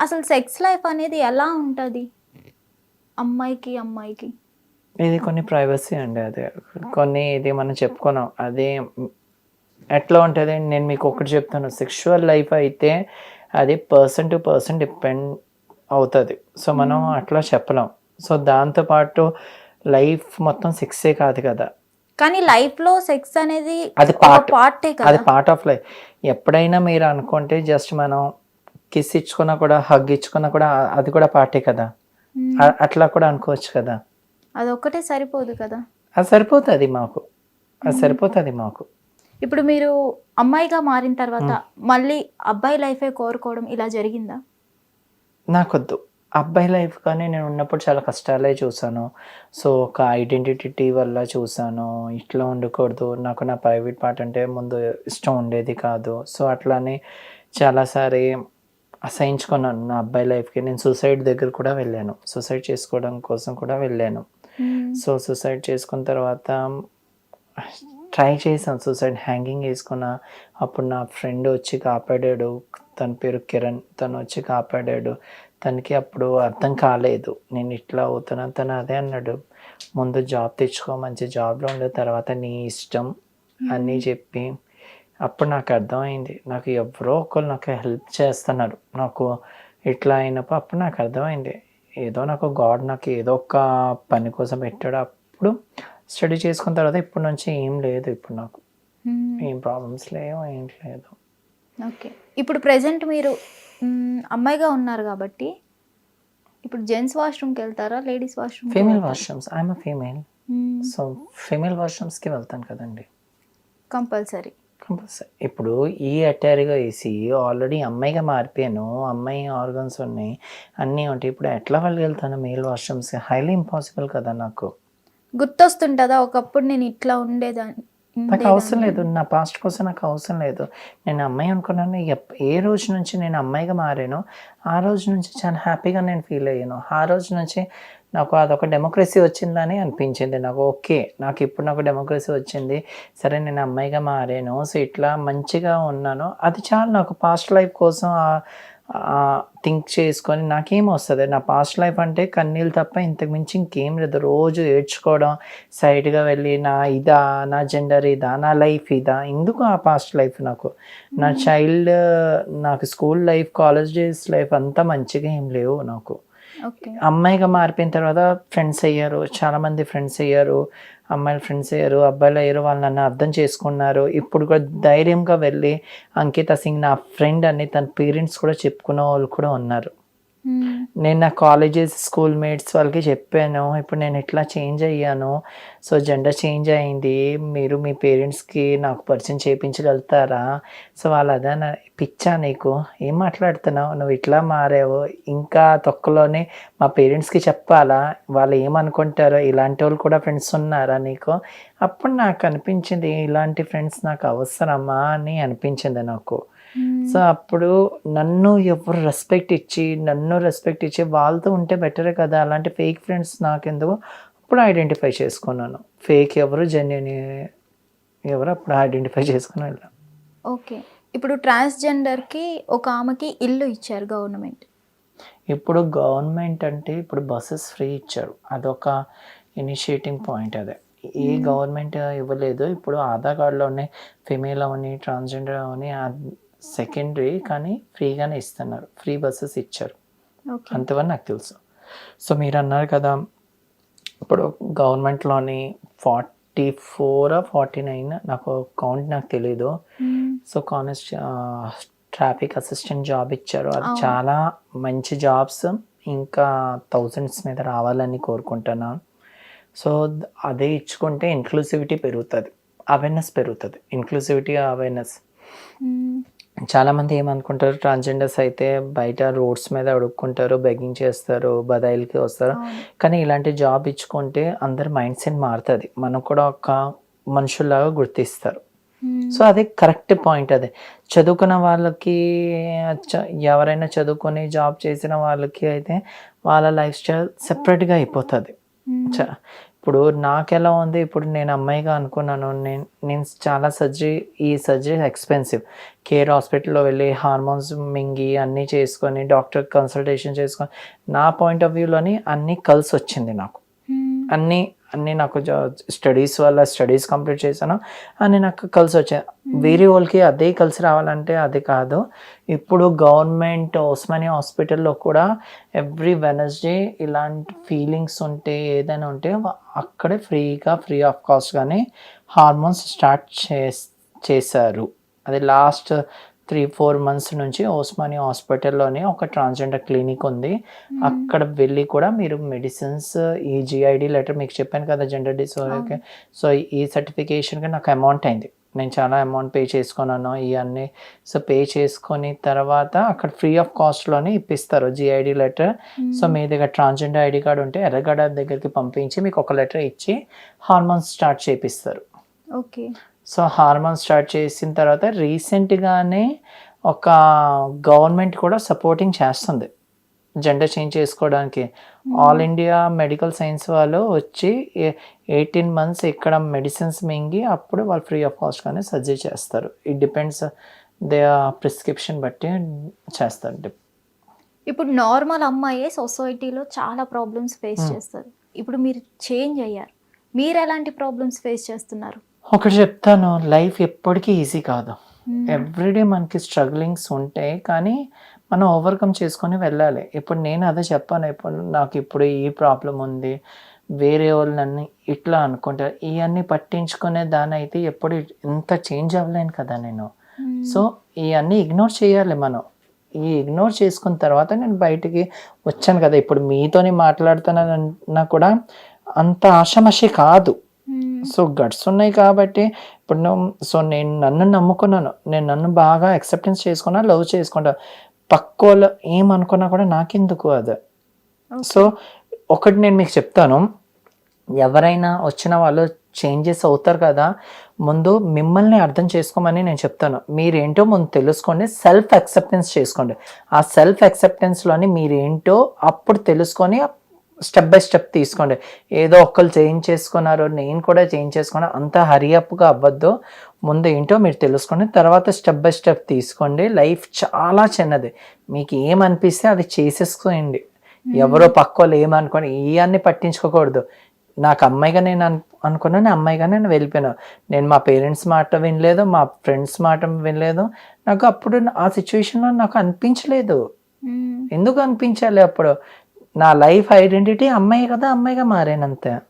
అసలు sex life అనేది ఎలా ఉంటుంది? అమ్మాయికి అమ్మాయికి. ఇది కొన్ని ప్రైవసీ అండి అదే. కొన్ని ఇది మనం చెప్పుకున్నాం. అదే ఎట్లా ఉంటుంది? నేను మీకు ఒకటి చెప్తాను. సెక్షువల్ లైఫ్ అయితే అది పర్సన్ టు పర్సన్ డిపెండ్ అవుతుంది. సో మనం అట్లా చెప్పలేం. సో దాంతోపాటు లైఫ్ మొత్తం సెక్సే కాదు కదా. కానీ లైఫ్లో సెక్స్ అనేది అది. పార్టే అది పార్ట్ ఆఫ్ లైఫ్ ఎప్పుడైనా మీరు అనుకుంటే జస్ట్ మనం కిస్ ఇచ్చుకున్నా కూడా హగ్ ఇచ్చుకున్నా కూడా అది కూడా పార్టీ కదా. అట్లా కూడా అనుకోవచ్చు కదా. అదొక్కటే సరిపోదు కదా. అది సరిపోతుంది మాకు. అది సరిపోతుంది మాకు. ఇప్పుడు మీరు అమ్మాయిగా మారిన తర్వాత మళ్ళీ అబ్బాయి లైఫే కోరుకోవడం ఇలా జరిగిందా? నాకొద్దు. అబ్బాయి లైఫ్ కానీ నేను ఉన్నప్పుడు చాలా కష్టాలే చూసాను. సో ఒక ఐడెంటిటీ వల్ల చూసాను. ఇట్లా ఉండకూడదు. నాకు నా ప్రైవేట్ పార్ట్ అంటే ముందు ఇష్టం ఉండేది కాదు. సో అట్లానే చాలాసారి అసహించుకున్నాను. నా అబ్బాయి లైఫ్కి నేను సూసైడ్ దగ్గర కూడా వెళ్ళాను. సూసైడ్ చేసుకోవడం కోసం కూడా వెళ్ళాను. సో సూసైడ్ చేసుకున్న తర్వాత ట్రై చేశాను. సూసైడ్ హ్యాంగింగ్ వేసుకున్న. అప్పుడు నా ఫ్రెండ్ వచ్చి కాపాడాడు. తన పేరు కిరణ్. తను వచ్చి కాపాడాడు. తనకి అప్పుడు అర్థం కాలేదు. నేను ఇట్లా అవుతున్నాను తను అదే అన్నాడు. ముందు జాబ్ తెచ్చుకో మంచి జాబ్లో ఉండే. తర్వాత నీ ఇష్టం అని చెప్పి అప్పుడు నాకు అర్థమైంది. నాకు ఎవరో ఒకరు నాకు హెల్ప్ చేస్తున్నారు. నాకు ఇట్లా అయినప్పుడు అప్పుడు నాకు అర్థమైంది. ఏదో నాకు గాడ్ నాకు ఏదో ఒక పని కోసం పెట్టాడు. అప్పుడు స్టడీ చేసుకున్న తర్వాత ఇప్పటి నుంచి ఏం లేదు ఇప్పుడు నాకు. ఏం ప్రాబ్లమ్స్ లేవు ఏం లేదు. ఓకే. ఇప్పుడు ప్రెసెంట్ మీరు అమ్మాయిగా ఉన్నారు కాబట్టి ఇప్పుడు జెంట్స్ వాష్రూమ్కి వెళ్తారా ladies washroom female washrooms I'm female so female వాష్రూమ్స్కి వెళ్తాను కదండి. Compulsory compulsory. ఇప్పుడు ఈ అటారీగా వేసి ఆల్రెడీ అమ్మాయిగా మారిపోయాను. అమ్మాయి ఆర్గన్స్ ఉన్నాయి. అన్నీ ఉంటాయి. ఇప్పుడు ఎట్లా వెళ్ళగలుగుతాను మేల్ వాష్రూమ్స్. హైలీ ఇంపాసిబుల్ కదా నాకు. గుర్తొస్తుంటుందా? ఒకప్పుడు నేను ఇట్లా ఉండేదాన్ని. నాకు అవసరం లేదు. నా పాస్ట్ కోసం నాకు అవసరం లేదు. నేను అమ్మాయి అనుకున్నాను. ఏ రోజు నుంచి నేను అమ్మాయిగా మారానో ఆ రోజు నుంచి చాలా హ్యాపీగా నేను ఫీల్ అయ్యాను. ఆ రోజు నుంచి నాకు అదొక డెమోక్రసీ వచ్చిందని అనిపించింది. నాకు ఓకే నాకు ఇప్పుడు నాకు డెమోక్రసీ వచ్చింది. సరే నేను అమ్మాయిగా మారాను. సో ఇట్లా మంచిగా ఉన్నాను. అది చాలు నాకు పాస్ట్ లైఫ్ కోసం థింక్ చేసుకొని నాకేం వస్తుంది? నా పాస్ట్ లైఫ్ అంటే కన్నీళ్ళు తప్ప ఇంతకు మించి ఇంకేం లేదు. రోజు ఏడ్చుకోవడం సైడ్గా వెళ్ళి నా ఇదా నా జెండర్ ఇదా నా లైఫ్ ఇదా ఎందుకు ఆ పాస్ట్ లైఫ్ నాకు? నా చైల్డ్ నాకు school life college days life అంతా మంచిగా ఏం లేవు నాకు. అమ్మాయిగా మారిపోయిన తర్వాత ఫ్రెండ్స్ అయ్యారు చాలా మంది ఫ్రెండ్స్ అయ్యారు అమ్మాయిలు ఫ్రెండ్స్ అయ్యారు అబ్బాయిలు అయ్యారు వాళ్ళు నన్ను అర్థం చేసుకున్నారు. ఇప్పుడు కూడా ధైర్యంగా వెళ్ళి అంకిత సింగ్ నా ఫ్రెండ్ అని తన పేరెంట్స్ కూడా చెప్పుకునే వాళ్ళు కూడా ఉన్నారు. Hmm. నేను నా కాలేజెస్ స్కూల్ మేట్స్ వాళ్ళకి చెప్పాను ఇప్పుడు నేను ఇట్లా చేంజ్ అయ్యాను? సో జెండర్ చేంజ్ అయింది. మీరు మీ పేరెంట్స్కి నాకు పరిచయం చేయించగలుగుతారా సో వాళ్ళు అదే నా పిచ్చా నీకు? ఏం మాట్లాడుతున్నావు? నువ్వు ఇట్లా మారావు? ఇంకా తొక్కలోనే మా పేరెంట్స్కి చెప్పాలా? వాళ్ళు ఏమనుకుంటారో ఇలాంటి వాళ్ళు కూడా ఫ్రెండ్స్ ఉన్నారా నీకు? అప్పుడు నాకు అనిపించింది ఇలాంటి ఫ్రెండ్స్ నాకు అవసరమా? అని అనిపించింది నాకు. సో అప్పుడు నన్ను ఎవరు రెస్పెక్ట్ ఇచ్చి నన్ను రెస్పెక్ట్ ఇచ్చి వాళ్ళతో ఉంటే బెటరే కదా అలాంటి ఫేక్ ఫ్రెండ్స్ నాకెందుకు అప్పుడు ఐడెంటిఫై చేసుకున్నాను. ఫేక్ ఎవరు జెన్యున్ ఎవరు అప్పుడు ఐడెంటిఫై చేసుకుని ఓకే ఇప్పుడు ట్రాన్స్జెండర్కి ఒక ఆమెకి ఇల్లు ఇచ్చారు గవర్నమెంట్. ఇప్పుడు గవర్నమెంట్ అంటే ఇప్పుడు బస్సెస్ ఫ్రీ ఇచ్చారు. అదొక ఇనిషియేటింగ్ పాయింట్ అదే. ఏ గవర్నమెంట్ ఇవ్వలేదు. ఇప్పుడు ఆధార్ కార్డులోనే ఫిమేల్ అవని ట్రాన్స్జెండర్ అవని సెకండరీ కానీ ఫ్రీగానే ఇస్తున్నారు. ఫ్రీ బస్సెస్ ఇచ్చారు. అంతవరకు నాకు తెలుసు. సో మీరు అన్నారు కదా ఇప్పుడు గవర్నమెంట్లోని ఫార్టీ ఫోర్ ఫార్టీ నైన్ నాకు కౌంట్ నాకు తెలీదు. సో కానెస్ట్ ట్రాఫిక్ అసిస్టెంట్ జాబ్ ఇచ్చారు. అది. చాలా మంచి జాబ్స్. ఇంకా థౌజండ్స్ మీద రావాలని కోరుకుంటున్నాను సో అదే ఇచ్చుకుంటే ఇన్క్లూసివిటీ పెరుగుతుంది. అవేర్నెస్ పెరుగుతుంది. ఇన్క్లూసివిటీ అవేర్నెస్ చాలామంది ఏమనుకుంటారు ట్రాన్స్జెండర్స్ అయితే బయట రోడ్స్ మీద అడుక్కుంటారు బెగ్గింగ్ చేస్తారు బదాయిలకి వస్తారు. కానీ ఇలాంటి జాబ్ ఇచ్చుకుంటే అందరి మైండ్ సెట్ మారుతుంది. మనకు కూడా ఒక మనుషుల్లాగా గుర్తిస్తారు. సో అది కరెక్ట్ పాయింట్ అదే. చదువుకున్న వాళ్ళకి ఎవరైనా చదువుకొని జాబ్ చేసిన వాళ్ళకి అయితే వాళ్ళ లైఫ్ స్టైల్ సెపరేట్గా అయిపోతుంది. ఇప్పుడు నాకెలా ఉంది? ఇప్పుడు నేను అమ్మాయిగా అనుకున్నాను. నేను నేను చాలా సర్జరీ ఈ సర్జరీ ఎక్స్పెన్సివ్ కేర్ హాస్పిటల్లో వెళ్ళి హార్మోన్స్ మింగి అన్నీ చేసుకొని డాక్టర్ కన్సల్టేషన్ చేసుకొని నా పాయింట్ ఆఫ్ వ్యూలోని అన్నీ కలిసి వచ్చింది నాకు. మ్మ్. అన్నీ అన్నీ నాకు స్టడీస్ వల్ల స్టడీస్ కంప్లీట్ చేశాను. అని నాకు కలిసి వచ్చాయి. వేరే వాళ్ళకి అదే కలిసి రావాలంటే అది కాదు. ఇప్పుడు గవర్నమెంట్ ఉస్మానియా హాస్పిటల్లో కూడా ఎవ్రీ వెనస్డే ఇలాంటి ఫీలింగ్స్ ఉంటే ఏదైనా ఉంటే అక్కడే ఫ్రీగా ఫ్రీ ఆఫ్ కాస్ట్ కానీ హార్మోన్స్ స్టార్ట్ చేస్ చేశారు. అది లాస్ట్ త్రీ ఫోర్ మంత్స్ నుంచి ఓస్మానియా హాస్పిటల్లోనే ఒక ట్రాన్స్జెండర్ క్లినిక్ ఉంది. అక్కడ వెళ్ళి కూడా మీరు మెడిసిన్స్ ఈ జిఐడి లెటర్ మీకు చెప్పాను కదా జెండర్ డిసార్డర్కి సో ఈ సర్టిఫికేషన్కి నాకు అమౌంట్ అయింది. నేను చాలా అమౌంట్ పే చేసుకున్నాను ఇవన్నీ సో పే చేసుకొని తర్వాత అక్కడ ఫ్రీ ఆఫ్ కాస్ట్లోనే ఇప్పిస్తారు జిఐడి లెటర్. సో మీ దగ్గర ట్రాన్స్జెండర్ ఐడి కార్డు ఉంటే ఎర్రగడ్డ దగ్గరికి పంపించి మీకు ఒక లెటర్ ఇచ్చి హార్మోన్స్ స్టార్ట్ చేపిస్తారు. ఓకే. సో హార్మోన్ స్టార్ట్ చేసిన తర్వాత రీసెంట్గానే ఒక గవర్నమెంట్ కూడా సపోర్టింగ్ చేస్తుంది జెండర్ చేంజ్ చేసుకోవడానికి. ఆల్ ఇండియా మెడికల్ సైన్స్ వాళ్ళు వచ్చి ఎయిటీన్ మంత్స్ ఇక్కడ మెడిసిన్స్ మింగి అప్పుడు వాళ్ళు ఫ్రీ ఆఫ్ కాస్ట్ కానీ సర్జరీ చేస్తారు. ఇట్ డిపెండ్స్ దే ప్రిస్క్రిప్షన్ బట్టి చేస్తారు. ఇప్పుడు నార్మల్ అమ్మాయే సొసైటీలో చాలా ప్రాబ్లమ్స్ ఫేస్ చేస్తారు. ఇప్పుడు మీరు చేంజ్ అయ్యారు. మీరు ఎలాంటి ప్రాబ్లమ్స్ ఫేస్ చేస్తున్నారు? ఒకటి చెప్తాను లైఫ్ ఎప్పటికీ ఈజీ కాదు. ఎవ్రీడే మనకి స్ట్రగ్లింగ్స్ ఉంటాయి కానీ మనం ఓవర్కమ్ చేసుకొని వెళ్ళాలి ఇప్పుడు నేను అదే చెప్పాను ఇప్పుడు నాకు ఇప్పుడు ఈ ప్రాబ్లం ఉంది వేరే వాళ్ళు నన్ను ఇట్లా అనుకుంటారు ఇవన్నీ పట్టించుకునే దాని అయితే ఎప్పుడు ఇంత చేంజ్ అవ్వలేను కదా నేను. సో ఇవన్నీ ఇగ్నోర్ చేయాలి మనం ఈ ఇగ్నోర్ చేసుకున్న తర్వాత నేను బయటికి వచ్చాను కదా ఇప్పుడు మీతోని మాట్లాడుతున్నా కూడా అంత ఆషమషి కాదు. సో గట్స్ ఉన్నాయి కాబట్టి ఇప్పుడు నువ్వు సో నేను నన్ను నమ్ముకున్నాను. నేను నన్ను బాగా అక్సెప్టెన్స్ చేసుకున్నా లవ్ చేసుకుంటా. పక్క వాళ్ళు ఏమనుకున్నా కూడా నాకెందుకు అది. సో ఒకటి నేను మీకు చెప్తాను. ఎవరైనా వచ్చిన వాళ్ళు చేంజెస్ అవుతారు కదా ముందు మిమ్మల్ని అర్థం చేసుకోమని నేను చెప్తాను. మీరేంటో ముందు తెలుసుకోండి సెల్ఫ్ అక్సెప్టెన్స్ చేసుకోండి. ఆ సెల్ఫ్ అక్సెప్టెన్స్లోని మీరేంటో అప్పుడు తెలుసుకొని స్టెప్ బై స్టెప్ తీసుకోండి. ఏదో ఒక్కరు చేంజ్ చేసుకున్నారు నేను కూడా చేంజ్ చేసుకున్నా అంత హరియప్గా అవ్వద్దు. ముందు ఏంటో మీరు తెలుసుకోండి తర్వాత స్టెప్ బై స్టెప్ తీసుకోండి. లైఫ్ చాలా చిన్నది. మీకు ఏమనిపిస్తే అది చేసేసుకోండి. ఎవరో పక్క వాళ్ళు ఏమనుకోని ఇవన్నీ పట్టించుకోకూడదు. నాకు అమ్మాయిగా నేను అను అనుకున్నాను అమ్మాయిగా నేను వెళ్ళిపోయాను. నేను మా పేరెంట్స్ మాట వినలేదు మా ఫ్రెండ్స్ మాట వినలేదు. నాకు అప్పుడు ఆ సిచ్యువేషన్లో నాకు అనిపించలేదు. ఎందుకు అనిపించాలి అప్పుడు? నా లైఫ్ ఐడెంటిటీ అమ్మాయి కదా అమ్మాయిగా మారానంతే.